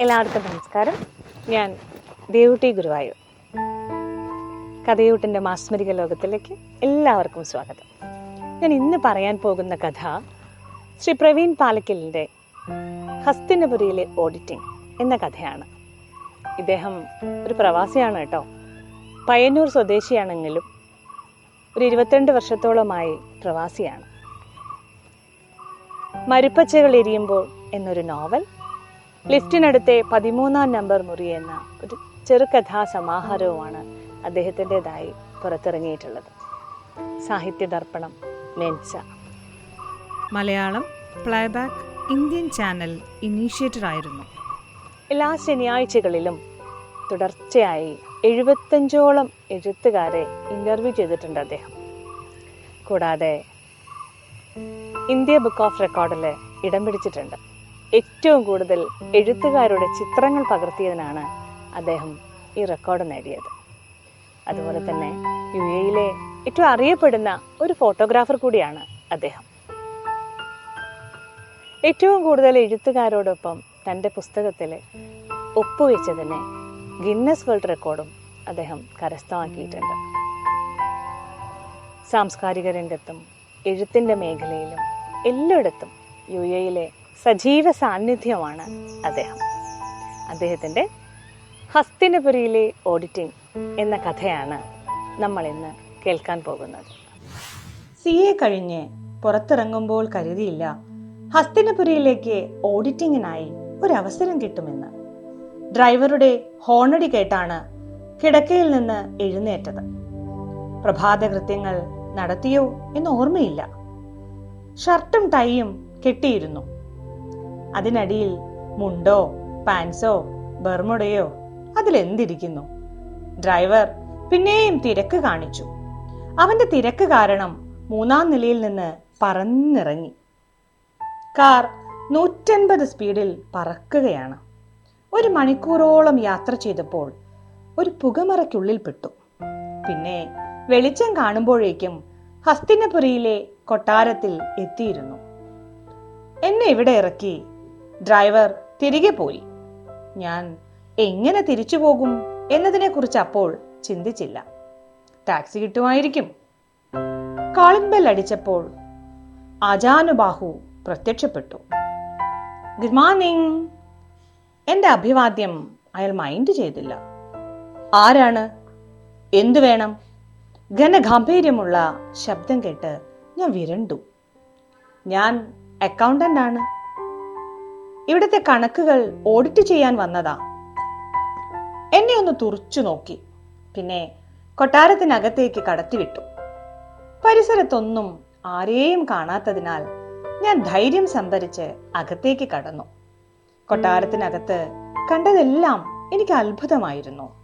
എല്ലാവർക്കും നമസ്കാരം. ഞാൻ ദേവുട്ടി ഗുരുവായൂർ. കഥയൂട്ടിന്റെ മാസ്മരിക ലോകത്തിലേക്ക് എല്ലാവർക്കും സ്വാഗതം. ഞാൻ ഇന്ന് പറയാൻ പോകുന്ന കഥ ശ്രീ പ്രവീൺ പാലക്കലിന്റെ ഹസ്തിനപുരിയിലെ ഓഡിറ്റിംഗ് എന്ന കഥയാണ്. ഇദ്ദേഹം ഒരു പ്രവാസിയാണ് കേട്ടോ. പയ്യന്നൂർ സ്വദേശിയാണെങ്കിലും ഒരു ഇരുപത്തിരണ്ട് വർഷത്തോളമായി പ്രവാസിയാണ്. മരുപ്പച്ചകൾ എരിയുമ്പോൾ എന്നൊരു നോവൽ ലിഫ്റ്റിനടുത്തെ പതിമൂന്നാം നമ്പർ മുറി എന്ന ഒരു ചെറുകഥാ സമാഹാരവുമാണ് അദ്ദേഹത്തിന്റെതായി പുറത്തിറങ്ങിയിട്ടുള്ളത്. Sahitya Darpanam Mensa Malayalam playback Indian channel initiator ആയിരുന്നു. എല്ലാ ശനിയാഴ്ചകളിലും തുടർച്ചയായി എഴുപത്തഞ്ചോളം എഴുത്തുകാരെ ഇന്റർവ്യൂ ചെയ്തിട്ടുണ്ട് അദ്ദേഹം. കൂടാതെ ഇന്ത്യ ബുക്ക് ഓഫ് റെക്കോർഡിൽ ഇടം പിടിച്ചിട്ടുണ്ട്. ഏറ്റവും കൂടുതൽ എഴുത്തുകാരുടെ ചിത്രങ്ങൾ പകർത്തിയതിനാണ് അദ്ദേഹം ഈ റെക്കോർഡ് നേടിയത്. അതുപോലെ തന്നെ യു എയിലെ ഏറ്റവും അറിയപ്പെടുന്ന ഒരു ഫോട്ടോഗ്രാഫർ കൂടിയാണ് അദ്ദേഹം. ഏറ്റവും കൂടുതൽ എഴുത്തുകാരോടൊപ്പം തന്റെ പുസ്തകത്തിൽ ഒപ്പുവെച്ചതിനെ ഗിന്നസ് വേൾഡ് റെക്കോർഡും അദ്ദേഹം കരസ്ഥമാക്കിയിട്ടുണ്ട്. സാംസ്കാരിക രംഗത്തും എഴുത്തിന്റെ മേഖലയിലും എല്ലായിടത്തും യു എയിലെ സജീവ സാന്നിധ്യമാണ് അദ്ദേഹം. അദ്ദേഹത്തിന്റെ ഹസ്തിനപുരിയിലെ ഓഡിറ്റിംഗ് എന്ന കഥയാണ് നമ്മൾ ഇന്ന് കേൾക്കാൻ പോകുന്നത്. സി എ കഴിഞ്ഞ് പുറത്തിറങ്ങുമ്പോൾ കരുതിയില്ല ഹസ്തിനപുരിയിലേക്ക് ഓഡിറ്റിങ്ങിനായി അവസരം കിട്ടുമെന്ന്. ഡ്രൈവറുടെ ഹോണടി കേട്ടാണ് കിടക്കയിൽ നിന്ന് എഴുന്നേറ്റത്. പ്രഭാതകൃത്യങ്ങൾ നടത്തിയോ എന്ന് ഓർമ്മയില്ല. ഷർട്ടും ടൈയും കെട്ടിയിരുന്നു. അതിനടിയിൽ മുണ്ടോ പാൻസോ ബർമുടയോ അതിലെന്തിരിക്കുന്നു? ഡ്രൈവർ പിന്നെയും തിരക്ക് കാണിച്ചു. അവന്റെ തിരക്ക് കാരണം മൂന്നാം നിലയിൽ നിന്ന് പറന്നിറങ്ങി. കാർ നൂറ്റൻപത് സ്പീഡിൽ പറക്കുകയാണ്. ഒരു മണിക്കൂറോളം യാത്ര ചെയ്തപ്പോൾ ഒരു പുകമറയ്ക്കുള്ളിൽ പെട്ടു. പിന്നെ വെളിച്ചം കാണുമ്പോഴേക്കും ഹസ്തിനപുരിയിലെ കൊട്ടാരത്തിൽ എത്തിയിരുന്നു. എന്നെ ഇവിടെ ഇറക്കി ഡ്രൈവർ തിരികെ പോയി. ഞാൻ എങ്ങനെ തിരിച്ചു പോകും? എന്നതിനെക്കുറിച്ച് അപ്പോൾ ചിന്തിച്ചില്ല. ടാക്സി കിട്ടുമായിരിക്കും. കാളിംഗ് അടിച്ചപ്പോൾ അജാനുബാഹു പ്രത്യക്ഷപ്പെട്ടു. Good morning. എന്റെ അഭിവാദ്യം അയാൾ മൈൻഡ് ചെയ്തില്ല. ആരാണ്? എന്തു വേണം? ഘനഗാംഭീര്യമുള്ള ശബ്ദം കേട്ട് ഞാൻ വിരണ്ടു. ഞാൻ അക്കൗണ്ടന്റ് ആണ് ഇവിടുത്തെ കണക്കുകൾ ഓഡിറ്റ് ചെയ്യാൻ വന്നതാ. എന്നെ ഒന്ന് തുറച്ചു നോക്കി. പിന്നെ കൊട്ടാരത്തിനകത്തേക്ക് കടത്തിവിട്ടു. പരിസരത്തൊന്നും ആരെയും കാണാത്തതിനാൽ ഞാൻ ധൈര്യം സംഭരിച്ച് അകത്തേക്ക് കടന്നു. കൊട്ടാരത്തിനകത്ത് കണ്ടതെല്ലാം എനിക്ക് അത്ഭുതമായിരുന്നു.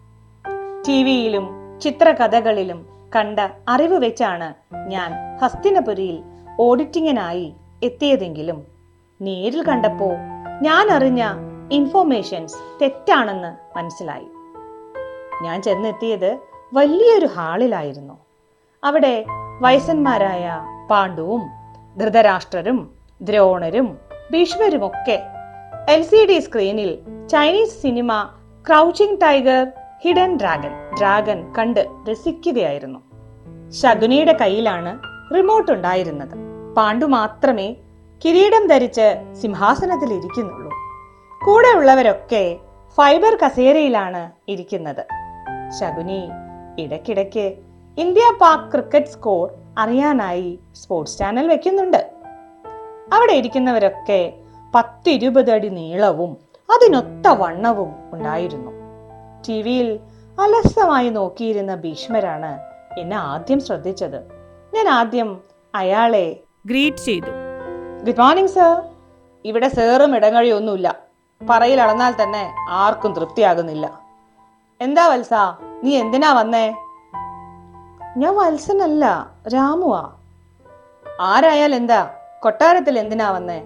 ടി വിയിലും ചിത്രകഥകളിലും കണ്ട അറിവ് വെച്ചാണ് ഞാൻ ഹസ്തിനപുരിയിൽ ഓഡിറ്റിങ്ങിനായി എത്തിയതെങ്കിലും നേരിൽ കണ്ടപ്പോ ഞാൻ അറിഞ്ഞ ഇൻഫോർമേഷൻസ് തെറ്റാണെന്ന് മനസ്സിലായി. ഞാൻ ചെന്നെത്തിയത് വലിയൊരു ഹാളിലായിരുന്നു അവിടെ വയസ്സന്മാരായ പാണ്ഡുവും ധൃതരാഷ്ട്രരും ദ്രോണരും ഭീഷ്മരുമൊക്കെ എൽ സി ഡി സ്ക്രീനിൽ Chinese cinema crouching tiger hidden dragon dragon കണ്ട് രസിക്കുകയായിരുന്നു. ശകുനിയുടെ കയ്യിലാണ് റിമോട്ട് ഉണ്ടായിരുന്നത്. പാണ്ഡു മാത്രമേ കിരീടം ധരിച്ച് സിംഹാസനത്തിൽ ഇരിക്കുന്നുള്ളൂ കൂടെ ഉള്ളവരൊക്കെ ഫൈബർ കസേരയിലാണ് ഇരിക്കുന്നത്. ശകുനി ഇടയ്ക്കിടയ്ക്ക് ഇന്ത്യ പാക് ക്രിക്കറ്റ് സ്കോർ അറിയാനായി സ്പോർട്സ് ചാനൽ വെക്കുന്നുണ്ട്. അവിടെ ഇരിക്കുന്നവരൊക്കെ പത്തിരുപത് അടി നീളവും അതിനൊത്ത വണ്ണവും ഉണ്ടായിരുന്നു. ടി വിയിൽ അലസമായി നോക്കിയിരുന്ന ഭീഷ്മരാണ് എന്നെ ആദ്യം ശ്രദ്ധിച്ചത്. ഞാൻ ആദ്യം അയാളെ ഗ്രീറ്റ് ചെയ്തു. ഗുഡ് മോർണിംഗ് സർ ഇവിടെ സേറും ഇടങ്ങഴിയൊന്നുമില്ല പറയിൽ അളന്നാൽ തന്നെ ആർക്കും തൃപ്തിയാകുന്നില്ല. എന്താ വത്സ? നീ എന്തിനാ വന്നേ? ഞാൻ വത്സനല്ല രാമുവാ. ആരായാൽ എന്താ? കൊട്ടാരത്തിൽ എന്തിനാ വന്നേ?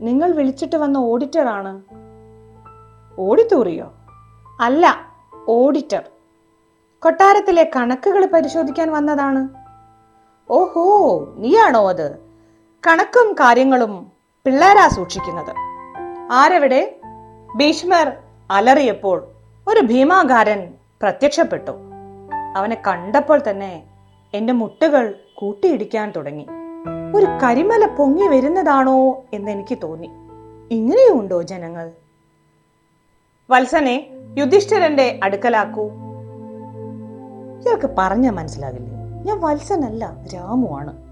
നിങ്ങൾ വിളിച്ചിട്ട് വന്ന ഓഡിറ്റർ ആണ്. ഓഡിറ്റോറിയോ അല്ല ഓഡിറ്റർ കൊട്ടാരത്തിലെ കണക്കുകൾ പരിശോധിക്കാൻ വന്നതാണ്. ഓഹോ നീയാണോ അത്? കണക്കും കാര്യങ്ങളും പിള്ളേരാ സൂക്ഷിക്കുന്നത്. ആരെവിടെ? ഭീഷ്മർ അലറിയപ്പോൾ ഒരു ഭീമാകാരൻ പ്രത്യക്ഷപ്പെട്ടു. അവനെ കണ്ടപ്പോൾ തന്നെ എന്റെ മുട്ടുകൾ കൂട്ടിയിടിക്കാൻ തുടങ്ങി. ഒരു കരിമല പൊങ്ങി വരുന്നതാണോ എന്ന് എനിക്ക് തോന്നി. ഇങ്ങനെയുണ്ടോ ജനങ്ങൾ? വത്സനെ യുധിഷ്ഠിരന്റെ അടുക്കലാക്കൂ. ഇയാൾക്ക് പറഞ്ഞ മനസ്സിലാകില്ലേ? ഞാൻ വത്സനല്ല രാമുവാണ്.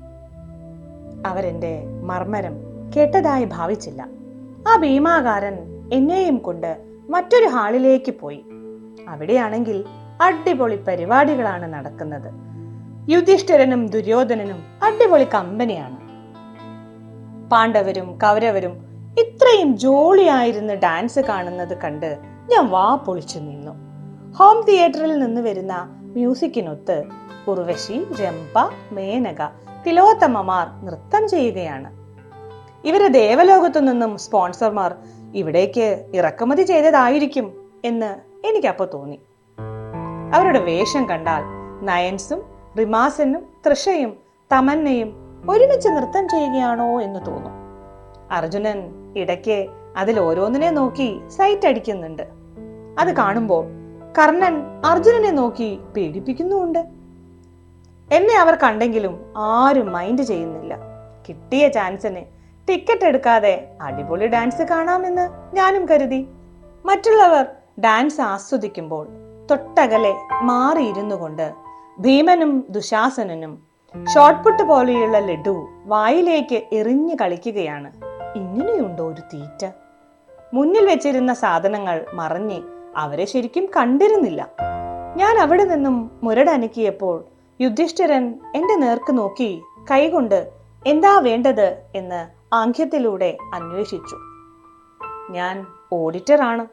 അവരെന്റെ മർമ്മരം കേട്ടതായി ഭാവിച്ചില്ല. ആ ഭീമാകാരൻ എന്നെയും കൊണ്ട് മറ്റൊരു ഹാളിലേക്ക് പോയി. അവിടെയാണെങ്കിൽ അടിപൊളി പരിപാടികളാണ് നടക്കുന്നത്. യുധിഷ്ഠിരനും ദുര്യോധനനും അടിപൊളി കമ്പനിയാണ്. പാണ്ഡവരും കൗരവരും ഇത്രയും ജോളിയായിരുന്ന് ഡാൻസ് കാണുന്നത് കണ്ട് ഞാൻ വാ പൊളിച്ചു നിന്നു. ഹോം തിയേറ്ററിൽ നിന്ന് വരുന്ന മ്യൂസിക്കിനൊത്ത് ഉർവശി രംഭ മേനക തിലോത്തമ്മമാർ നൃത്തം ചെയ്യുകയാണ്. ഇവരെ ദേവലോകത്തു നിന്നും സ്പോൺസർമാർ ഇവിടേക്ക് ഇറക്കുമതി ചെയ്തതായിരിക്കും എന്ന് എനിക്കപ്പോ തോന്നി. അവരുടെ വേഷം കണ്ടാൽ നയൻസും റിമാസനും തൃഷയും തമന്നയും ഒരുമിച്ച് നൃത്തം ചെയ്യുകയാണോ എന്ന് തോന്നും. അർജുനൻ ഇടയ്ക്ക് അതിൽ ഓരോന്നിനെ നോക്കി സൈറ്റ് അടിക്കുന്നുണ്ട്. അത് കാണുമ്പോൾ കർണൻ അർജുനനെ നോക്കി പേടിപ്പിക്കുന്നുമുണ്ട്. എന്നെ അവർ കണ്ടെങ്കിലും ആരും മൈൻഡ് ചെയ്യുന്നില്ല. കിട്ടിയ ചാൻസിന് ടിക്കറ്റ് എടുക്കാതെ അടിപൊളി ഡാൻസ് കാണാമെന്ന് ഞാനും കരുതി. മറ്റുള്ളവർ ഡാൻസ് ആസ്വദിക്കുമ്പോൾ തൊട്ടകലെ മാറിയിരുന്നു കൊണ്ട് ഭീമനും ദുശാസനനും ഷോട്ട്പുട്ട് പോലെയുള്ള ലഡു വായിലേക്ക് എറിഞ്ഞു കളിക്കുകയാണ്. ഇങ്ങനെയുണ്ടോ ഒരു തീറ്റ? മുന്നിൽ വെച്ചിരുന്ന സാധനങ്ങൾ മറഞ്ഞ് അവരെ ശരിക്കും കണ്ടിരുന്നില്ല. ഞാൻ അവിടെ നിന്നും മുരടനക്കിയപ്പോൾ യുധിഷ്ഠിരൻ എന്റെ നേർക്ക് നോക്കി കൈകൊണ്ട് എന്താ വേണ്ടത്? എന്ന് ആംഗ്യത്തിലൂടെ അന്വേഷിച്ചു. ഞാൻ ഓഡിറ്ററാണ്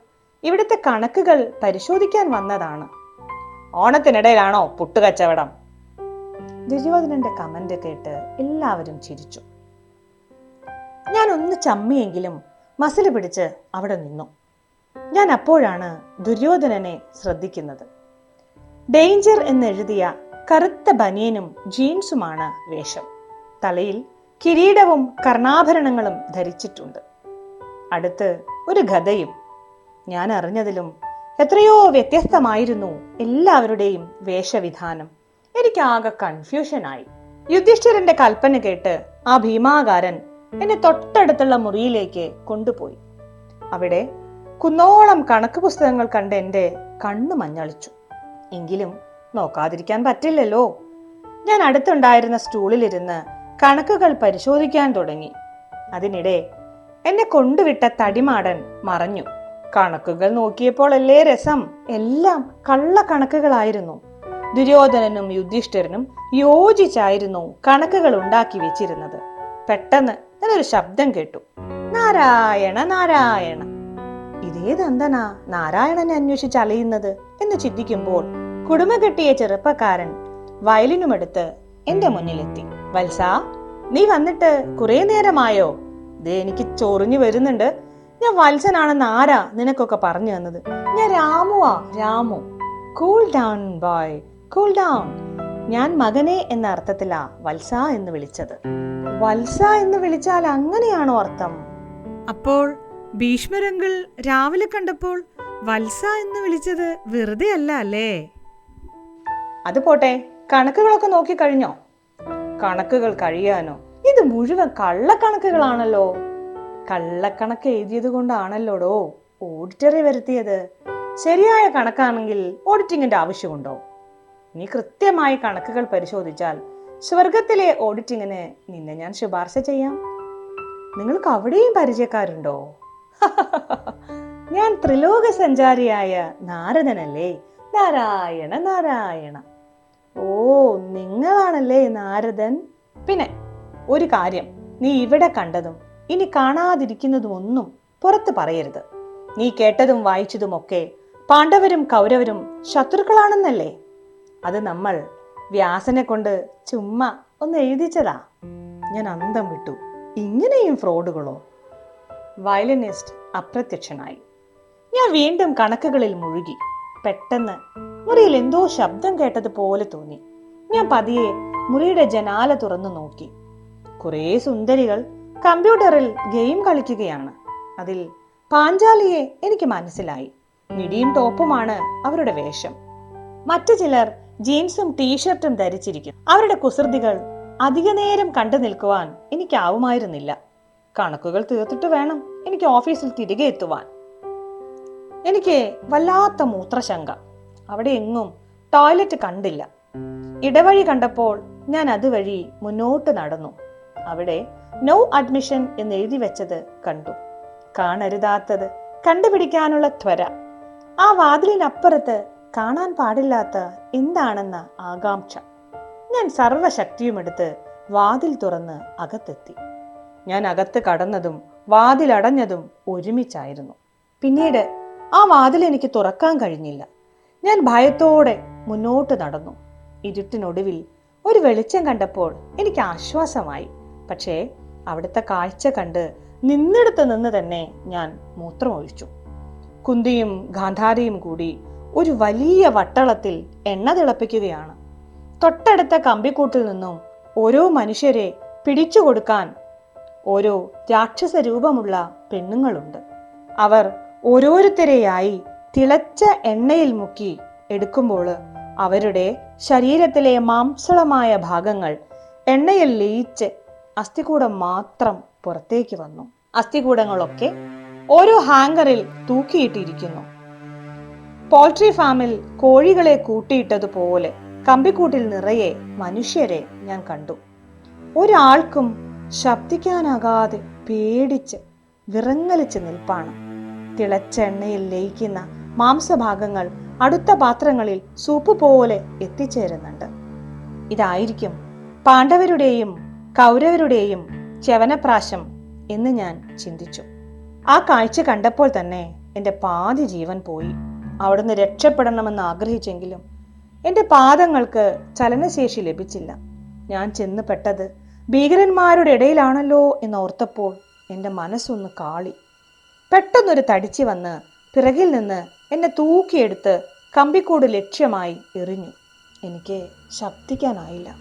ഇവിടുത്തെ കണക്കുകൾ പരിശോധിക്കാൻ വന്നതാണ്. ഓണത്തിനിടയിലാണോ പുട്ടുകച്ചവടം? ദുര്യോധനന്റെ കമന്റ് കേട്ട് എല്ലാവരും ചിരിച്ചു. ഞാൻ ഒന്ന് ചമ്മിയെങ്കിലും മസിൽ പിടിച്ച് അവിടെ നിന്നു. ഞാൻ അപ്പോഴാണ് ദുര്യോധനനെ ശ്രദ്ധിക്കുന്നത്. ഡേഞ്ചർ എന്നെഴുതിയ കറുത്ത ബനിയനും ജീൻസുമാണ് വേഷം. തലയിൽ കിരീടവും കർണാഭരണങ്ങളും ധരിച്ചിട്ടുണ്ട്. അടുത്ത് ഒരു ഗതയും ഞാൻ അറിഞ്ഞതിലും എത്രയോ വ്യത്യസ്തമായിരുന്നു എല്ലാവരുടെയും വേഷവിധാനം. എനിക്കാകെ കൺഫ്യൂഷനായി. യുധിഷ്ഠിരന്റെ കൽപ്പന കേട്ട് ആ ഭീമാകാരൻ എന്നെ തൊട്ടടുത്തുള്ള മുറിയിലേക്ക് കൊണ്ടുപോയി. അവിടെ കുന്നോളം കണക്ക് പുസ്തകങ്ങൾ കണ്ട് എന്റെ കണ്ണു മഞ്ഞളിച്ചു. എങ്കിലും നോക്കാതിരിക്കാൻ പറ്റില്ലല്ലോ. ഞാൻ അടുത്തുണ്ടായിരുന്ന സ്റ്റൂളിലിരുന്ന് കണക്കുകൾ പരിശോധിക്കാൻ തുടങ്ങി. അതിനിടെ എന്നെ കൊണ്ടുവിട്ട തടിമാടൻ മറഞ്ഞു. കണക്കുകൾ നോക്കിയപ്പോൾ അല്ലേ രസം. എല്ലാം കള്ള കണക്കുകളായിരുന്നു. ദുര്യോധനനും യുധിഷ്ഠിരനും യോജിച്ചായിരുന്നു കണക്കുകൾ ഉണ്ടാക്കി വെച്ചിരുന്നത്. പെട്ടെന്ന് ഞാനൊരു ശബ്ദം കേട്ടു. നാരായണ നാരായണ. ഇതേതെന്തനാ? നാരായണനെ അന്വേഷിച്ച് അലയുന്നത് എന്ന് ചിന്തിക്കുമ്പോൾ കുടുമ കെട്ടിയ ചെറുപ്പക്കാരൻ വയലിനുമെടുത്ത് എന്റെ മുന്നിലെത്തി. വത്സ നീ വന്നിട്ട് കുറെ നേരമായോ? ദേ എനിക്ക് ചൊറിഞ്ഞു വരുന്നുണ്ട്. ഞാൻ വത്സനാണെന്ന് ആരാ നിനക്കൊക്കെ പറഞ്ഞു തന്നത്? ഞാൻ രാമുവാ Ramu. Cool down boy cool down ഞാൻ മകനെ എന്ന അർത്ഥത്തിലാ വത്സ എന്ന് വിളിച്ചത്. വത്സ എന്ന് വിളിച്ചാൽ അങ്ങനെയാണോ അർത്ഥം? അപ്പോൾ ഭീഷ്മരങ്കിൾ രാവിലെ കണ്ടപ്പോൾ വത്സ എന്ന് വിളിച്ചത് വെറുതെ അല്ല അല്ലേ? അത് പോട്ടെ കണക്കുകളൊക്കെ നോക്കി കഴിഞ്ഞോ? കണക്കുകൾ കഴിയാനോ? ഇത് മുഴുവൻ കള്ളക്കണക്കുകളാണല്ലോ. കള്ളക്കണക്ക് എഴുതിയത് കൊണ്ടാണല്ലോടോ ഓഡിറ്ററി വരുത്തിയത്? ശരിയായ കണക്കാണെങ്കിൽ ഓഡിറ്റിങ്ങിന്റെ ആവശ്യമുണ്ടോ? നീ കൃത്യമായി കണക്കുകൾ പരിശോധിച്ചാൽ സ്വർഗത്തിലെ ഓഡിറ്റിങ്ങിന് നിന്നെ ഞാൻ ശുപാർശ ചെയ്യാം. നിങ്ങൾക്ക് അവിടെയും പരിചയക്കാരുണ്ടോ? ഞാൻ ത്രിലോക സഞ്ചാരിയായ നാരദനല്ലേ? നാരായണ നാരായണ. ഓ നിങ്ങളാണല്ലേ നാരദൻ? പിന്നെ ഒരു കാര്യം നീ ഇവിടെ കണ്ടതും ഇനി കാണാതിരിക്കുന്നതും ഒന്നും പുറത്ത് പറയരുത്. നീ കേട്ടതും വായിച്ചതും ഒക്കെ പാണ്ഡവരും കൗരവരും ശത്രുക്കളാണെന്നല്ലേ? അത് നമ്മൾ വ്യാസനെ കൊണ്ട് ചുമ്മാ ഒന്ന് എഴുതിച്ചതാ. ഞാൻ അന്തം വിട്ടു. ഇങ്ങനെയും ഫ്രോഡുകളോ? വയലിനിസ്റ്റ് അപ്രത്യക്ഷനായി. ഞാൻ വീണ്ടും കണക്കുകളിൽ മുഴുകി. പെട്ടെന്ന് മുറിയിൽ എന്തോ ശബ്ദം കേട്ടതുപോലെ തോന്നി. ഞാൻ പതിയെ മുറിയുടെ ജനാല തുറന്നു നോക്കി. കുറേ സുന്ദരികൾ കമ്പ്യൂട്ടറിൽ ഗെയിം കളിക്കുകയാണ്. അതിൽ പാഞ്ചാലിയെ എനിക്ക് മനസ്സിലായി. മിടിയും ടോപ്പുമാണ് അവരുടെ വേഷം. മറ്റു ചിലർ ജീൻസും ടീഷർട്ടും ധരിച്ചിരിക്കും. അവരുടെ കുസൃതികൾ അധികനേരം കണ്ടു നിൽക്കുവാൻ എനിക്കാവുമായിരുന്നില്ല. കണക്കുകൾ തീർത്തിട്ട് വേണം എനിക്ക് ഓഫീസിൽ തിരികെ എത്തുവാൻ. എനിക്ക് വല്ലാത്ത മൂത്രശങ്ക. അവിടെ എങ്ങും ടോയ്ലറ്റ് കണ്ടില്ല. ഇടവഴി കണ്ടപ്പോൾ ഞാൻ അതുവഴി മുന്നോട്ട് നടന്നു. അവിടെ നോ അഡ്മിഷൻ എന്ന് എഴുതി വെച്ചത് കണ്ടു. കാണരുതാത്തത് കണ്ടുപിടിക്കാനുള്ള ത്വര. ആ വാതിലിനപ്പുറത്ത് കാണാൻ പാടില്ലാത്ത എന്താണെന്ന ആകാംക്ഷ. ഞാൻ സർവശക്തിയുമെടുത്ത് വാതിൽ തുറന്ന് അകത്തെത്തി. ഞാൻ അകത്ത് കടന്നതും വാതിലടഞ്ഞതും ഒരുമിച്ചായിരുന്നു. പിന്നീട് ആ വാതിൽ എനിക്ക് തുറക്കാൻ കഴിഞ്ഞില്ല. ഞാൻ ഭയത്തോടെ മുന്നോട്ട് നടന്നു. ഇരുട്ടിനൊടുവിൽ ഒരു വെളിച്ചം കണ്ടപ്പോൾ എനിക്ക് ആശ്വാസമായി. പക്ഷേ അവിടുത്തെ കാഴ്ച കണ്ട് നിന്നിടത്ത് നിന്ന് തന്നെ ഞാൻ മൂത്രമൊഴിച്ചു. കുന്തിയും ഗാന്ധാരിയും കൂടി ഒരു വലിയ വട്ടളത്തിൽ എണ്ണ തിളപ്പിക്കുകയാണ്. തൊട്ടടുത്ത കമ്പിക്കൂട്ടിൽ നിന്നും ഓരോ മനുഷ്യരെ പിടിച്ചു കൊടുക്കാൻ ഓരോ രാക്ഷസ രൂപമുള്ള പെണ്ണുങ്ങളുണ്ട്. അവർ ഓരോരുത്തരെയായി തിളച്ച എണ്ണയിൽ മുക്കി എടുക്കുമ്പോൾ അവരുടെ ശരീരത്തിലെ മാംസളമായ ഭാഗങ്ങൾ എണ്ണയിൽ ലയിച്ച് അസ്ഥികൂടം മാത്രം പുറത്തേക്ക് വന്നു. അസ്ഥികൂടങ്ങളൊക്കെ ഓരോ ഹാങ്കറിൽ തൂക്കിയിട്ടിരിക്കുന്നു. പോൾട്രി ഫാമിൽ കോഴികളെ കൂട്ടിയിട്ടതുപോലെ കമ്പിക്കൂട്ടിൽ നിറയെ മനുഷ്യരെ ഞാൻ കണ്ടു. ഒരാൾക്കും ശബ്ദിക്കാനാകാതെ പേടിച്ച് വിറങ്ങലിച്ച് നിൽപ്പാണ്. തിളച്ച എണ്ണയിൽ ലയിക്കുന്ന മാംസഭാഗങ്ങൾ അടുത്ത പാത്രങ്ങളിൽ സൂപ്പ് പോലെ എത്തിച്ചേരുന്നുണ്ട്. ഇതായിരിക്കും പാണ്ഡവരുടെയും കൗരവരുടെയും ചവനപ്രാശം എന്ന് ഞാൻ ചിന്തിച്ചു. ആ കാഴ്ച കണ്ടപ്പോൾ തന്നെ എന്റെ പാതി ജീവൻ പോയി. അവിടുന്ന് രക്ഷപ്പെടണമെന്ന് ആഗ്രഹിച്ചെങ്കിലും എന്റെ പാദങ്ങൾക്ക് ചലനശേഷി ലഭിച്ചില്ല. ഞാൻ ചെന്ന് പെട്ടത് ഭീകരന്മാരുടെ ഇടയിലാണല്ലോ എന്നോർത്തപ്പോൾ എന്റെ മനസ്സൊന്ന് കാളി. പെട്ടെന്നൊരു തടിച്ചു വന്ന് പിറകിൽ നിന്ന് എന്നെ തൂക്കിയെടുത്ത് കമ്പിക്കൂട് ലക്ഷ്യമായി എറിഞ്ഞു. എനിക്ക് ശബ്ദിക്കാനായില്ല.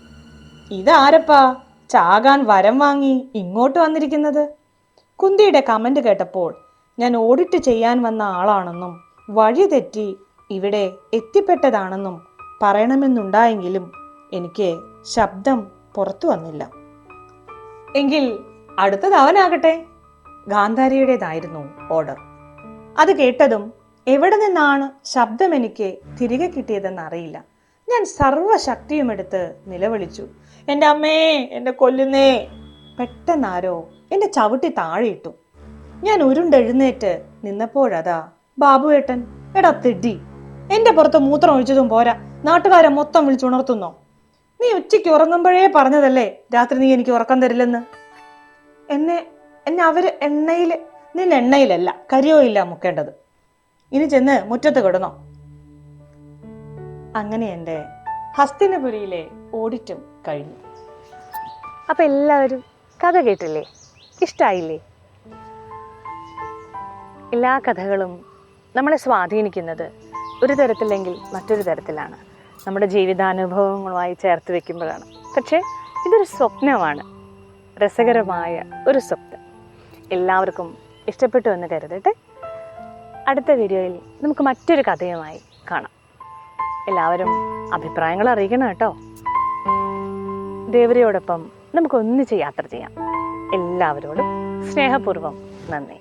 ഇതാരപ്പാ? ചാകാൻ വരം വാങ്ങി ഇങ്ങോട്ട് വന്നിരിക്കുന്നത്? കുന്തിയുടെ കമന്റ് കേട്ടപ്പോൾ ഞാൻ ഓഡിറ്റ് ചെയ്യാൻ വന്ന ആളാണെന്നും വഴി തെറ്റി ഇവിടെ എത്തിപ്പെട്ടതാണെന്നും പറയണമെന്നുണ്ടായെങ്കിലും എനിക്ക് ശബ്ദം പുറത്തു വന്നില്ല. എങ്കിൽ അടുത്തത് അവനാകട്ടെ? ഗാന്ധാരിയുടേതായിരുന്നു ഓർഡർ. അത് കേട്ടതും എവിടെ നിന്നാണ് ശബ്ദം എനിക്ക് തിരികെ കിട്ടിയതെന്ന് അറിയില്ല ഞാൻ സർവശക്തിയുമെടുത്ത് നിലവിളിച്ചു. എന്റെ അമ്മേ എന്റെ കൊല്ലുന്നേ പെട്ടെന്നാരോ എന്റെ ചവിട്ടി താഴെയിട്ടു. ഞാൻ ഉരുണ്ടെഴുന്നേറ്റ് നിന്നപ്പോഴതാ ബാബുവേട്ടൻ എടാ തെഡി എന്റെ പുറത്ത് മൂത്രം ഒഴിച്ചതും പോരാ നാട്ടുകാരെ മൊത്തം വിളിച്ചുണർത്തുന്നോ നീ ഉച്ചയ്ക്ക് ഉറങ്ങുമ്പോഴേ പറഞ്ഞതല്ലേ രാത്രി നീ എനിക്ക് ഉറക്കം തരില്ലെന്ന്? എന്നെ എന്നെ അവർ എണ്ണയിൽ നിന്നെണ്ണയിലല്ല കരിയോ കരിയോയില്ല മുക്കേണ്ടത്. ഇനി ചെന്ന് മുറ്റത്ത് കിടന്നോ. അങ്ങനെ എന്റെ ഹസ്തിനപുരിയിലെ ഓഡിറ്റും കഴിഞ്ഞു. അപ്പം എല്ലാവരും കഥ കേട്ടില്ലേ? ഇഷ്ടായില്ലേ? എല്ലാ കഥകളും നമ്മളെ സ്വാധീനിക്കുന്നത് ഒരു തരത്തിലെങ്കിൽ മറ്റൊരു തരത്തിലാണ്. നമ്മുടെ ജീവിതാനുഭവങ്ങളുമായി ചേർത്ത് വെക്കുമ്പോഴാണ്. പക്ഷേ ഇതൊരു സ്വപ്നമാണ്. രസകരമായ ഒരു സ്വപ്നം. എല്ലാവർക്കും ഇഷ്ടപ്പെട്ടു എന്ന് കരുതട്ടെ. അടുത്ത വീഡിയോയിൽ നമുക്ക് മറ്റൊരു കഥയുമായി കാണാം. എല്ലാവരും അഭിപ്രായങ്ങൾ അറിയിക്കണം കേട്ടോ. ദേവരയോടൊപ്പം നമുക്ക് ഒന്നിച്ച് യാത്ര ചെയ്യാം. എല്ലാവരോടും സ്നേഹപൂർവം നന്ദി.